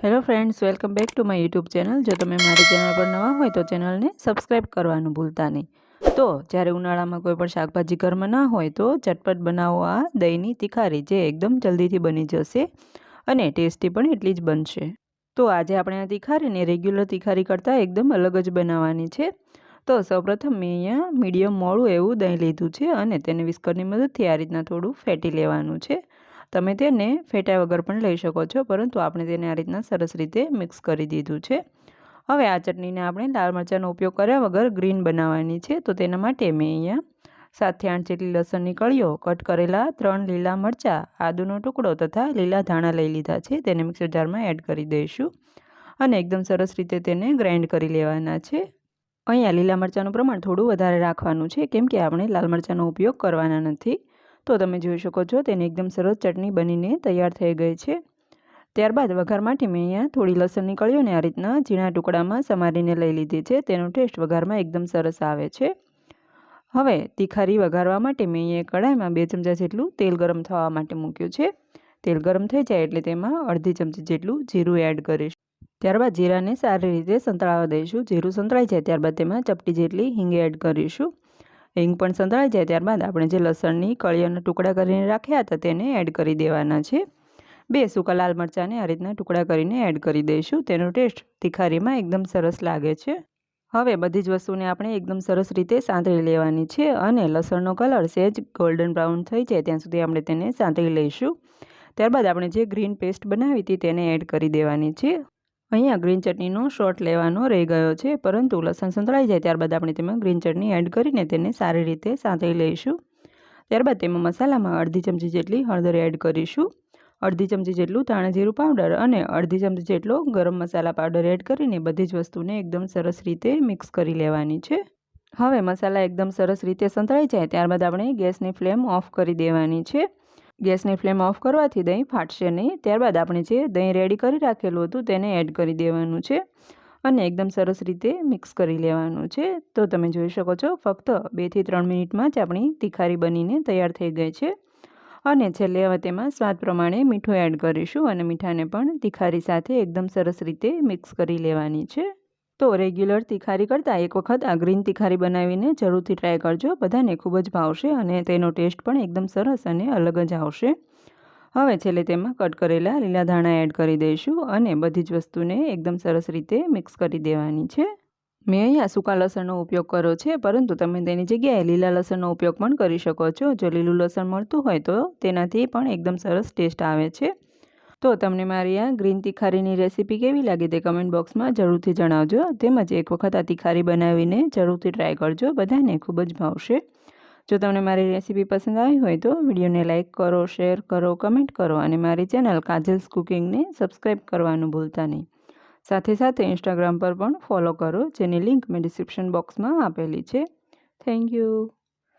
Hello friends welcome back to my YouTube channel જો તમે મારી ચેનલ પર નવા હોય તો ચેનલને સબસ્ક્રાઈબ કરવાનું ભૂલતા નહીં. તો જ્યારે ઉનાળામાં કોઈ પણ શાકભાજી ઘરમાં ના હોય તો ચટપટ બનાવો આ દહીંની તિખારી જે એકદમ જલ્દીથી બની જશે અને ટેસ્ટી પણ એટલી જ બનશે. તો આજે આપણે આ તિખારીને રેગ્યુલર તિખારી કરતાં એકદમ અલગ જ બનાવવાની છે. તો સૌપ્રથમ મેં અહીંયા મીડિયમ મોડું એવું દહીં લીધું છે અને તેને વિસ્કરની મદદથી આ રીતના થોડું ફેટી લેવાનું છે. તમે તેને ફેટાઈ વગર પણ લઈ શકો છો, પરંતુ આપણે તેને આ રીતના સરસ રીતે મિક્સ કરી દીધું છે. હવે આ ચટણીને આપણે લાલ મરચાંનો ઉપયોગ કર્યા વગર ગ્રીન બનાવવાની છે, તો તેના માટે મેં અહીંયા સાતથી આઠ જેટલી લસણની કળીઓ, કટ કરેલા ત્રણ લીલા મરચાં, આદુનો ટુકડો તથા લીલા ધાણા લઈ લીધા છે, તેને મિક્સર જારમાં એડ કરી દઈશું. અને એકદમ સરસ રીતે તેને ગ્રાઇન્ડ કરી લેવાના છે. અહીંયા લીલા મરચાંનું પ્રમાણ થોડું વધારે રાખવાનું છે, કેમ કે આપણે લાલ મરચાંનો ઉપયોગ કરવાના નથી. તો તમે જોઈ શકો છો, તેને એકદમ સરસ ચટણી બનીને તૈયાર થઈ ગઈ છે. ત્યારબાદ વઘાર માટે મેં અહીંયા થોડી લસણની કળીઓને આ રીતના ઝીણા ટુકડામાં સમારીને લઈ લીધી છે. તેનો ટેસ્ટ વઘારમાં એકદમ સરસ આવે છે. હવે તીખારી વઘારવા માટે મેં અહીંયા કઢાઈમાં બે ચમચા જેટલું તેલ ગરમ થવા માટે મૂક્યું છે. તેલ ગરમ થઈ જાય એટલે તેમાં અડધી ચમચી જેટલું જીરું એડ કરીશ. ત્યારબાદ જીરાને સારી રીતે સંતળાવા દઈશું. જીરું સંતળાઈ જાય ત્યારબાદ તેમાં ચપટી જેટલી હિંગ એડ કરીશું. હિંગ પણ સંતળાઈ જાય ત્યારબાદ આપણે જે લસણની કળીઓના ટુકડા કરીને રાખ્યા હતા તેને એડ કરી દેવાના છે. બે સૂકા લાલ મરચાંને આ રીતના ટુકડા કરીને એડ કરી દઈશું. તેનો ટેસ્ટ તિખારીમાં એકદમ સરસ લાગે છે. હવે બધી જ વસ્તુને આપણે એકદમ સરસ રીતે સાંતળી લેવાની છે અને લસણનો કલર સેજ ગોલ્ડન બ્રાઉન થઈ જાય ત્યાં સુધી આપણે તેને સાંતળી લઈશું. ત્યારબાદ આપણે જે ગ્રીન પેસ્ટ બનાવી હતી તેને એડ કરી દેવાની છે. અહીંયા ગ્રીન ચટણીનો શોર્ટ લેવાનો રહી ગયો છે, પરંતુ લસણ સંતળાઈ જાય ત્યારબાદ આપણે તેમાં ગ્રીન ચટણી એડ કરીને તેને સારી રીતે સાંતળી લઈશું. ત્યારબાદ તેમાં મસાલામાં અડધી ચમચી જેટલી હળદર એડ કરીશું. અડધી ચમચી જેટલું ધાણાજીરું પાવડર અને અડધી ચમચી જેટલો ગરમ મસાલા પાવડર એડ કરીને બધી જ વસ્તુને એકદમ સરસ રીતે મિક્સ કરી લેવાની છે. હવે મસાલા એકદમ સરસ રીતે સંતળાઈ જાય ત્યારબાદ આપણે ગેસની ફ્લેમ ઓફ કરી દેવાની છે. ગેસની ફ્લેમ ઓફ કરવાથી દહીં ફાટશે નહીં. ત્યારબાદ આપણે જે દહીં રેડી કરી રાખેલું હતું તેને એડ કરી દેવાનું છે અને એકદમ સરસ રીતે મિક્સ કરી લેવાનું છે. તો તમે જોઈ શકો છો, ફક્ત બેથી ત્રણ મિનિટમાં જ આપણી તિખારી બનીને તૈયાર થઈ ગઈ છે. અને છેલ્લે હવે તેમાં સ્વાદ પ્રમાણે મીઠું એડ કરીશું અને મીઠાને પણ તિખારી સાથે એકદમ સરસ રીતે મિક્સ કરી લેવાની છે. તો રેગ્યુલર તિખારી કરતાં એક વખત આ ગ્રીન તિખારી બનાવીને જરૂરથી ટ્રાય કરજો. બધાને ખૂબ જ ભાવશે અને તેનો ટેસ્ટ પણ એકદમ સરસ અને અલગ જ આવશે. હવે છેલ્લે તેમાં કટ કરેલા લીલા ધાણા એડ કરી દઈશું અને બધી જ વસ્તુને એકદમ સરસ રીતે મિક્સ કરી દેવાની છે. મેં અહીંયા સૂકા લસણનો ઉપયોગ કર્યો છે, પરંતુ તમે તેની જગ્યાએ લીલા લસણનો ઉપયોગ પણ કરી શકો છો. જો લીલું લસણ મળતું હોય તો તેનાથી પણ એકદમ સરસ ટેસ્ટ આવે છે. તો તમને મારી આ ગ્રીન તિખારીની રેસીપી કેવી લાગી તે કમેન્ટ બોક્સમાં જરૂરથી જણાવજો. તેમજ એક વખત આ તિખારી બનાવીને જરૂરથી ટ્રાય કરજો. બધાને ખૂબ જ ભાવશે. જો તમને મારી રેસીપી પસંદ આવી હોય તો વિડીયોને લાઇક કરો શેર કરો કમેન્ટ કરો અને મારી ચેનલ કાજલ્સ કુકિંગને સબસ્ક્રાઈબ કરવાનું ભૂલતા નહીં. સાથે સાથે ઇન્સ્ટાગ્રામ પર પણ ફોલો કરો, જેની લિંક મેં ડિસ્ક્રિપ્શન બોક્સમાં આપેલી છે. Thank you